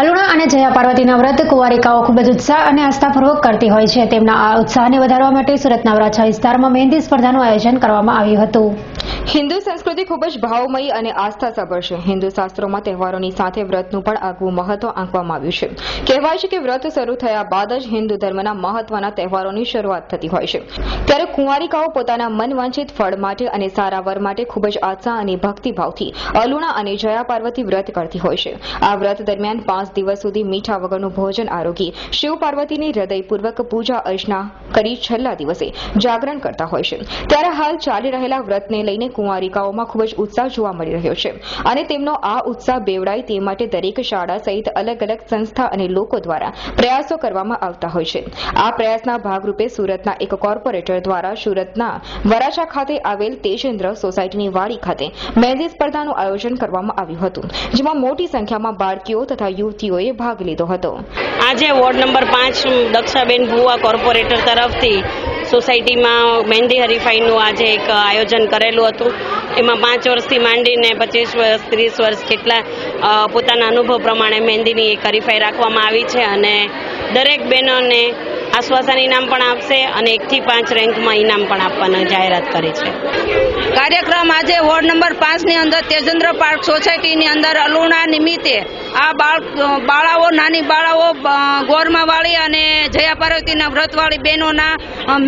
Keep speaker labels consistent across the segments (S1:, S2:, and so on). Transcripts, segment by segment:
S1: અલુણા અને જયા પાર્વતીના વ્રત કુંવારિકાઓ ખૂબ જ ઉત્સાહ અને આસ્થાપૂર્વક કરતી હોય છે. તેમના આ ઉત્સાહને વધારવા માટે સુરતના વરાછા વિસ્તારમાં મહેંદી સ્પર્ધાનું આયોજન કરવામાં આવ્યું હતું.
S2: હિન્દુ સંસ્કૃતિ ખૂબ જ ભાવમયી અને આસ્થાસભર છે. હિન્દુ શાસ્ત્રોમાં તહેવારોની સાથે વ્રતનું પણ આગવું મહત્વ આંકવામાં આવ્યું છે. કહેવાય છે કે વ્રત શરૂ થયા બાદ જ હિન્દુ ધર્મના મહત્વના તહેવારોની શરૂઆત થતી હોય છે. ત્યારે કુંવારિકાઓ પોતાના મનવાંછિત ફળ માટે અને સારા વર માટે ખૂબ જ આશા અને ભક્તિભાવથી અલુણા અને જયા પાર્વતી વ્રત કરતી હોય છે. આ વ્રત દરમિયાન પાંચ દિવસ સુધી મીઠા વગરનું ભોજન આરોગી શિવ પાર્વતીની હૃદયપૂર્વક પૂજા અર્ચના કરી છેલ્લા દિવસે જાગરણ કરતા હોય છે. ત્યારે હાલ ચાલી રહેલા વ્રતને લઈને કુંવારિકાઓમાં ખૂબ જ ઉત્સાહ જોવા મળી રહ્યો છે. અને તેમનો આ ઉત્સાહ બેવડાય તે માટે દરેક શાળા સહિત અલગ અલગ સંસ્થા અને લોકો દ્વારા પ્રયાસો કરવામાં આવતા હોય છે. આ પ્રયાસના ભાગરૂપે સુરતના એક કોર્પોરેટર દ્વારા સુરતના વરાછા ખાતે આવેલ તેજેન્દ્ર સોસાયટીની વાડી ખાતે મહેંદી સ્પર્ધાનું આયોજન કરવામાં આવ્યું હતું, જેમાં મોટી સંખ્યામાં બાળકીઓ તથા યુવતીઓએ ભાગ લીધો હતો.
S3: આજે વોર્ડ નંબર પાંચ દક્ષાબેન ભુવા કોર્પોરેટર તરફથી સોસાયટીમાં મહેંદી હરીફાઈનું આજે એક આયોજન કરેલું હતું. એમાં પાંચ વર્ષથી માંડીને પચીસ વર્ષ, ત્રીસ વર્ષ જેટલા પોતાના અનુભવ પ્રમાણે મહેંદીની એક હરીફાઈ રાખવામાં આવી છે અને દરેક બહેનોને આશ્વાસન ઇનામ પણ આપશે અને એકથી પાંચ રેન્કમાં ઇનામ પણ આપવાની જાહેરાત કરી છે.
S4: કાર્યક્રમ આજે વોર્ડ નંબર પાંચની અંદર તેજેન્દ્ર પાર્ક સોસાયટીની અંદર અલુણા નિમિત્તે આ બાળ, બાળાઓ, નાની બાળાઓ ગોરમાવાળી અને જયા પાર્વતીના વ્રતવાળી બહેનોના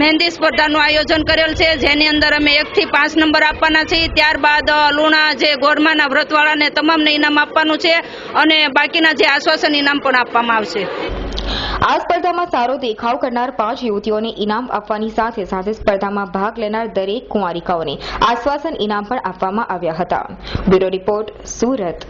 S4: મહેંદી સ્પર્ધાનું આયોજન કરેલ છે, જેની અંદર અમે એકથી પાંચ નંબર આપવાના છીએ. ત્યારબાદ અલુણા જે ગોરમાના વ્રતવાળાને તમામને ઇનામ આપવાનું છે અને બાકીના જે આશ્વાસન ઇનામ પણ આપવામાં આવશે.
S2: આ સ્પર્ધામાં સારો દેખાવ કરનાર પાંચ યુવતીઓને ઇનામ આપવાની સાથે સાથે સ્પર્ધામાં ભાગ લેનાર દરેક કુંવારિકાઓને આશ્વાસન ઇનામ પણ આપવામાં આવ્યા હતા. Bureau report, Surat.